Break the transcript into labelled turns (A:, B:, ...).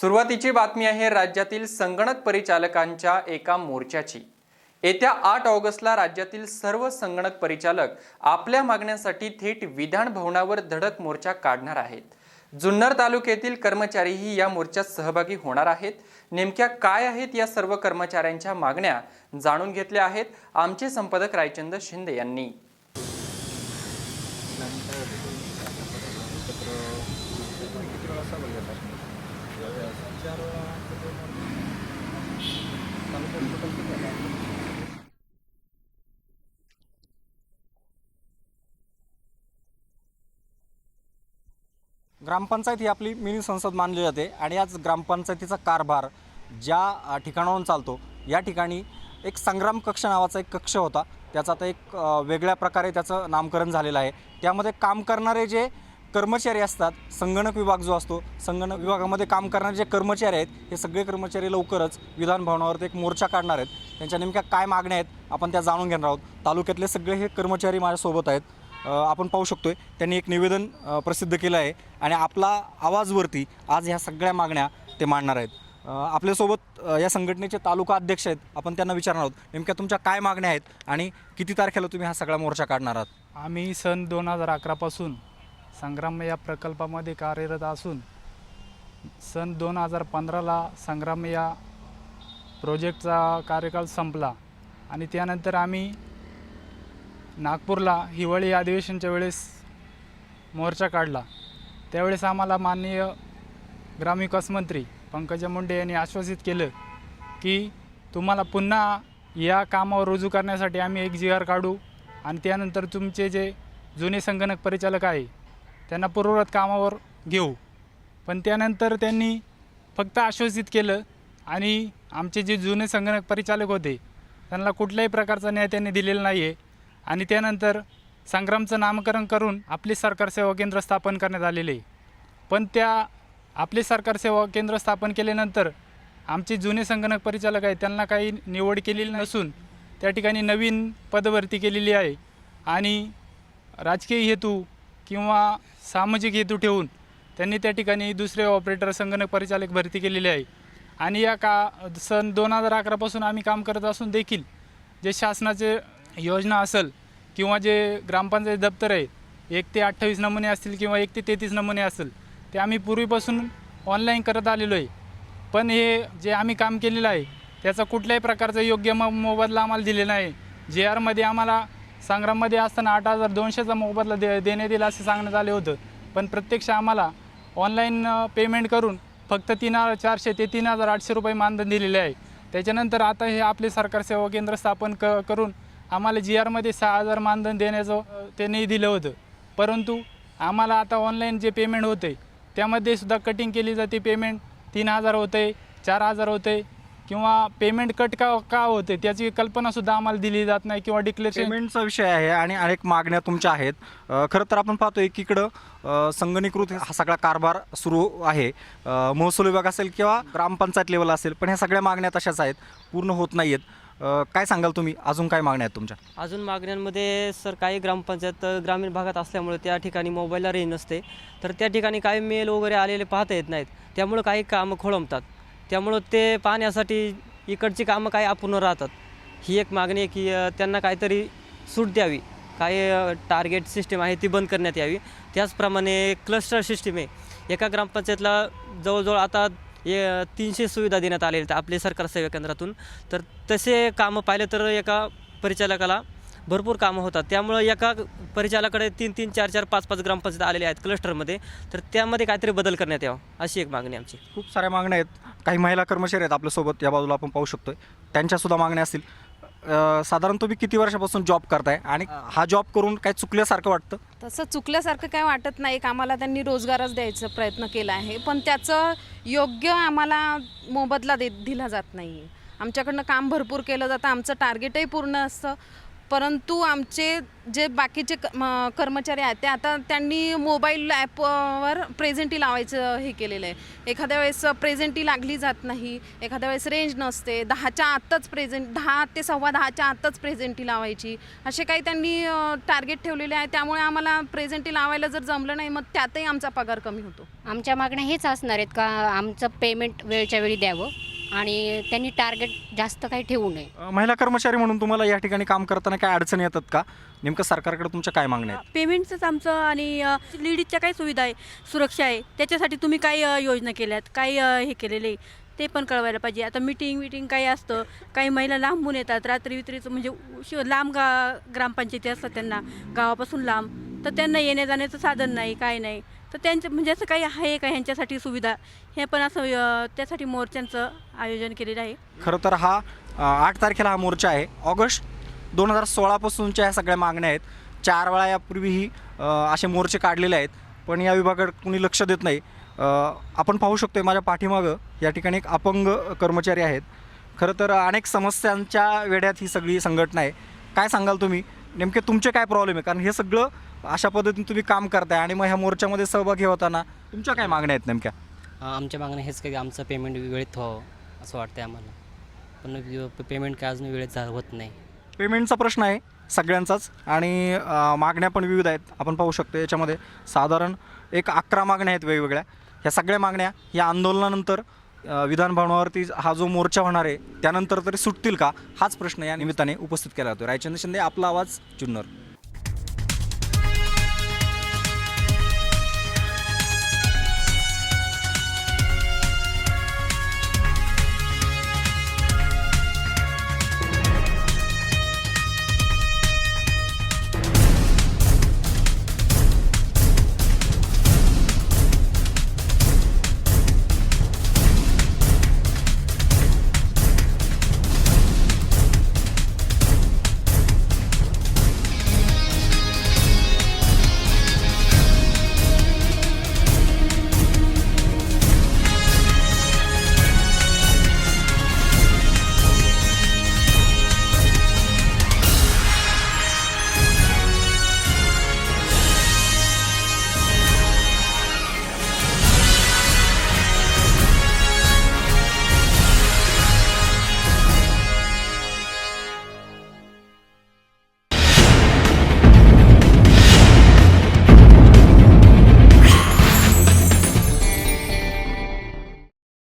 A: सुरुवातीची बातमी आहे राज्यातील संगणक परिचालकांच्या एका मोर्चाची. येत्या आठ ऑगस्टला राज्यातील सर्व संगणक परिचालक आपल्या मागण्यांसाठी थेट विधान भवनावर धडक मोर्चा काढणार आहेत. जुन्नर तालुक्यातील कर्मचारीही या मोर्चात सहभागी होणार आहेत. नेमक्या काय आहेत या सर्व कर्मचाऱ्यांच्या मागण्या जाणून घेतल्या आहेत आमचे संपादक रायचंद शिंदे यांनी.
B: ग्रामपंचायत ही आपली मिनी संसद मानली जाते आणि आज ग्रामपंचायतीचा कारभार ज्या ठिकाणाहून चालतो या ठिकाणी एक संग्राम कक्ष नावाचा एक कक्ष होता. त्याचा आता एक वेगळ्या प्रकारे त्याचं नामकरण झालेलं आहे. त्यामध्ये काम करणारे जे कर्मचारी असतात संगणक विभाग जो असतो संगणक विभागामध्ये काम करणारे जे कर्मचारी आहेत हे सगळे कर्मचारी लवकरच विधान भवनावरती एक मोर्चा काढणार आहेत. त्यांच्या नेमक्या काय मागण्या आहेत आपण त्या जाणून घेणार आहोत. तालुक्यातले सगळे हे कर्मचारी माझ्यासोबत आहेत. आपण पाहू शकतोय त्यांनी एक निवेदन प्रसिद्ध केलं आहे आणि आपला आवाजवरती आज ह्या सगळ्या मागण्या ते मांडणार आहेत. आपल्यासोबत या संघटनेचे तालुका अध्यक्ष आहेत. आपण त्यांना विचारणार आहोत नेमक्या तुमच्या काय मागण्या आहेत आणि किती तारखेला तुम्ही हा सगळा मोर्चा काढणार आहात?
C: आम्ही सन दोन हजार अकरापासून संग्राम या प्रकल्पामध्ये कार्यरत असून सन दोन हजार पंधराला संग्राम या प्रोजेक्टचा कार्यकाळ संपला आणि त्यानंतर आम्ही नागपूरला हिवाळी अधिवेशनच्या वेळेस मोर्चा काढला. त्यावेळेस आम्हाला माननीय ग्रामविकास मंत्री पंकजा मुंडे यांनी आश्वासित केलं की तुम्हाला पुन्हा या कामावर रुजू करण्यासाठी आम्ही एक जी आर काढू आणि त्यानंतर तुमचे जे जुने संगणक परिचालक आहे त्यांना पूर्ववत कामावर घेऊ. पण त्यानंतर त्यांनी फक्त आश्वासित केलं आणि आमचे जे जुने संगणक परिचालक होते त्यांना कुठल्याही प्रकारचा न्याय त्यांनी दिलेला नाही आहे आणि त्यानंतर संग्रामचं नामकरण करून आपले सरकार सेवा केंद्र स्थापन करण्यात आलेले. आहे पण त्या आपले सरकार सेवा केंद्र स्थापन केल्यानंतर आमचे जुने संगणक परिचालक आहेत त्यांना काही निवड केलेली नसून त्या ठिकाणी नवीन पदभरती केलेली आहे. आणि राजकीय हेतू किंवा सामाजिक हेतू ठेवून त्यांनी त्या ठिकाणी दुसरे ऑपरेटर संगणक परिचालक भरती केलेली आहे. आणि या का सन दोन हजार अकरापासून आम्ही काम करत असून देखील जे शासनाचे योजना असेल किंवा जे ग्रामपंचायत दप्तर आहे एक ते अठ्ठावीस नमुने असतील किंवा एक ते तेहतीस नमुने असेल ते आम्ही पूर्वीपासून ऑनलाईन करत आलेलो आहे. पण हे जे आम्ही काम केलेलं आहे त्याचा कुठल्याही प्रकारचा योग्य म मोबदला आम्हाला दिलेला नाही. जे आरमध्ये आम्हाला संग्राममध्ये असताना आठ हजार दोनशेचा मोबदला दे देण्यात येईल असं सांगण्यात आले होतं. पण प्रत्यक्ष आम्हाला ऑनलाईन पेमेंट करून फक्त तीन हजार चारशे ते तीन हजार आठशे रुपये मानधन दिलेले आहे. त्याच्यानंतर आता हे आपले सरकार सेवा केंद्र स्थापन क करून आम्हाला जी आरमध्ये सहा हजार मानधन देण्याचं त्यांनी दिलं होतं. परंतु आम्हाला आता ऑनलाईन जे पेमेंट होते त्यामध्ये सुद्धा कटिंग केली जाते पेमेंट तीन हजार होते चार हजार होते किंवा पेमेंट कट का का होते त्याची कल्पनासुद्धा आम्हाला दिली जात नाही किंवा डिक्लेरेशन
B: पेमेंटचा विषय आहे आणि अनेक मागण्या तुमच्या आहेत. अ, खरं तर आपण पाहतो एकीकडं अ, संगणीकृत हा सगळा कारभार सुरू आहे. अ, महसूल विभाग असेल किंवा ग्रामपंचायत लेवल असेल पण ह्या सगळ्या मागण्या तशाच आहेत पूर्ण होत नाही आहेत काय सांगाल तुम्ही? अजून काय मागण्या आहेत तुमच्या?
D: अजून मागण्यांमध्ये सर काही ग्रामपंचायत अ, ग्रामीण भागात असल्यामुळे त्या ठिकाणी मोबाईलला रेंज नसते. तर त्या ठिकाणी काही मेल वगैरे आलेले पाहता येत नाहीत. त्यामुळं काही कामं खोळंबतात. त्यामुळं ते पाहण्यासाठी इकडची कामं काही अपूर्ण राहतात. ही एक मागणी आहे की त्यांना काहीतरी सूट द्यावी. काही टार्गेट सिस्टीम आहे ती बंद करण्यात यावी. त्याचप्रमाणे क्लस्टर सिस्टीम आहे. एका ग्रामपंचायतला जवळजवळ आता ये तीनशे सुविधा देण्यात आलेल्या आहेत आपले सरकार सेवा केंद्रातून. तर तसे कामं पाहिलं तर एका परिचालकाला भरपूर कामं होतात. त्यामुळं एका परिचालकाकडे तीन तीन चार चार पाच पाच ग्रामपंचायत आलेल्या आहेत क्लस्टरमध्ये. तर त्यामध्ये काहीतरी बदल करण्यात यावा अशी एक मागणी आमची.
B: खूप साऱ्या मागण्या आहेत. काही महिला कर्मचारी आहेत आपल्यासोबत या बाजूला आपण पाहू शकतोय. त्यांच्यासुद्धा मागण्या असतील. साधारण तुम्ही किती वर्षापासून जॉब करताय? आणि हा. जॉब करून काय चुकल्यासारखं वाटतं?
E: तसं चुकल्यासारखं काय वाटत नाही. आम्हाला त्यांनी रोजगारच द्यायचा प्रयत्न केला आहे. पण त्याचं योग्य आम्हाला मोबदला दे दिला जात नाही. आहे आमच्याकडनं काम भरपूर केलं जातं. आमचं टार्गेटही पूर्ण असतं. परंतु आमचे जे बाकीचे क- कर्मचारी आहेत ते आता त्यांनी मोबाईल ॲपवर प्रेझेंटी लावायचं हे केलेलं आहे. एखाद्या वेळेस प्रेझेंटी लागली जात नाही एखाद्या वेळेस रेंज नसते दहाच्या आतच प्रेझेंट दहा ते सव्वा दहाच्या आतच प्रेझेंटी लावायची. असे काही त्यांनी टार्गेट ठेवलेले आहे. त्यामुळे आम्हाला प्रेझेंटी लावायला जर जमलं नाही मग त्यातही आमचा पगार कमी होतो.
F: आमच्या मागण्या हेच असणार आहेत का आमचं पेमेंट वेळच्या वेळी द्यावं? आणि त्यांनी टार्गेट जास्त काही ठेवू नये.
B: अ, महिला कर्मचारी म्हणून तुम्हाला या ठिकाणी काम करताना काय अडचणी येतात का? नेमकं सरकारकडे तुमच्या काय मागण्या आहेत?
G: पेमेंटचंच आमचं आणि अ, लेडीजच्या काय सुविधा आहे सुरक्षा आहे. त्याच्यासाठी तुम्ही काय अ, योजना केल्यात? काय अ, हे केलेले ते पण कळवायला पाहिजे. आता मिटिंग विटिंग काही असतं काही महिला लांबून येतात. रात्री वित्रीचं म्हणजे उशी- लांब गा ग्रामपंचायती असतात त्यांना. गावापासून लांब. तर त्यांना येण्या जाण्याचं साधन नाही काय नाही. तर त्यांचं म्हणजे असं काही आहे का ह्यांच्यासाठी सुविधा? हे पण असं त्यासाठी मोर्चांचं आयोजन केलेलं आहे.
B: खरं तर हा आठ तारखेला हा मोर्चा आहे. ऑगस्ट दोन हजार सोळापासूनच्या ह्या सगळ्या मागण्या आहेत. चार वेळा यापूर्वीही असे मोर्चे काढलेले आहेत. पण या विभागात कुणी लक्ष देत नाही. आपण पाहू शकतोय माझ्या पाठीमागं या ठिकाणी एक अपंग कर्मचारी आहेत. खरं तर अनेक समस्यांच्या वेड्यात ही सगळी संघटना आहे. काय सांगाल तुम्ही? नेमके तुमचे काय प्रॉब्लेम आहे? कारण हे सगळं अशा पद्धतीने तुम्ही काम करताय आणि मग ह्या मोर्चामध्ये सहभागी होताना तुमच्या काय मागण्या आहेत नेमक्या?
H: आमच्या मागण्या हेच की आमचं पेमेंट वेळेत व्हावं असं वाटतं आम्हाला. पण पेमेंट काय अजून वेळेत झा होत नाही.
B: पेमेंटचा प्रश्न आहे सगळ्यांचाच आणि मागण्या पण विविध आहेत. आपण पाहू शकतो याच्यामध्ये साधारण एक अकरा मागण्या आहेत वेगवेगळ्या. ह्या सगळ्या मागण्या या आंदोलनानंतर अ, विधान भवनावरती हा जो मोर्चा होणार आहे त्यानंतर तरी सुटतील का? हाच प्रश्न या निमित्ताने उपस्थित केला जातो रायचंद्र शिंदे आपला आवाज जुन्नर